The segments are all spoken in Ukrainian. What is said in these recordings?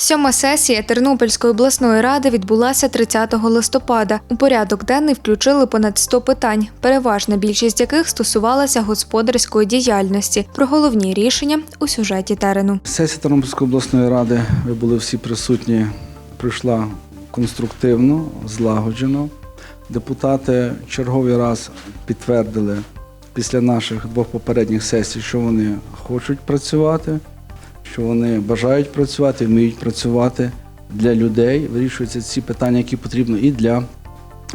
Сьома сесія Тернопільської обласної ради відбулася 30 листопада. У порядок денний включили понад 100 питань, переважна більшість яких стосувалася господарської діяльності. Про головні рішення у сюжеті терену. Сесія Тернопільської обласної ради, ви були всі присутні, пройшла конструктивно, злагоджено. Депутати черговий раз підтвердили після наших двох попередніх сесій, що вони хочуть працювати, що вони бажають працювати, вміють працювати для людей. Вирішуються ці питання, які потрібні і для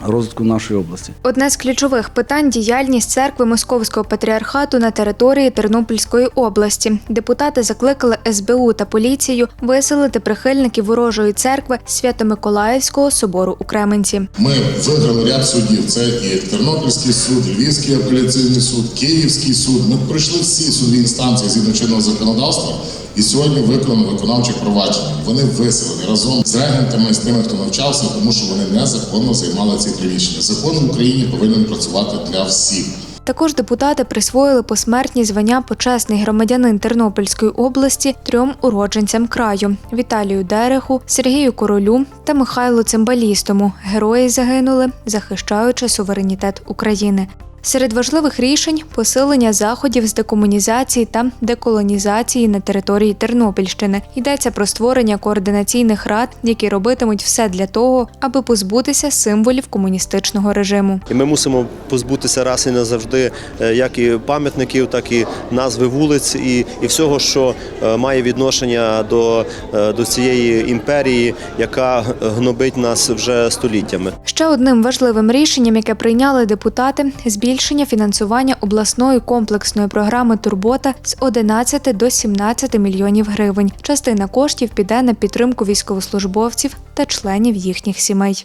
розвитку нашої області. Одне з ключових питань діяльність церкви Московського патріархату на території Тернопільської області. Депутати закликали СБУ та поліцію виселити прихильників ворожої церкви Свято-Миколаївського собору у Кременці. Ми виграли ряд судів. Це і Тернопільський суд, Львівський апеляційний суд, Київський суд. Ми пройшли всі судові інстанції згідно чинного законодавства. І сьогодні виконано виконавче провадження. Вони виселені разом з регентами, з тими, хто навчався, тому що вони незаконно займали ці приміщення. Закон в Україні повинен працювати для всіх. Також депутати присвоїли посмертні звання почесний громадянин Тернопільської області трьом уродженцям краю: Віталію Дереху, Сергію Королю та Михайлу Цимбалістому. Герої загинули, захищаючи суверенітет України. Серед важливих рішень посилення заходів з декомунізації та деколонізації на території Тернопільщини. Йдеться про створення координаційних рад, які робитимуть все для того, аби позбутися символів комуністичного режиму. І ми мусимо позбутися раз і назавжди е, як і пам'ятників, так і назви вулиць, і, і всього, що е, має відношення до, е, до цієї імперії, яка гнобить нас вже століттями. Ще одним важливим рішенням, яке прийняли депутати, збільшення фінансування обласної комплексної програми Турбота з 11 до 17 мільйонів гривень. Частина коштів піде на підтримку військовослужбовців та членів їхніх сімей.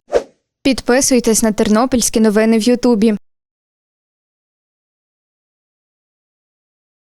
Підписуйтесь на тернопільські новини в Ютубі.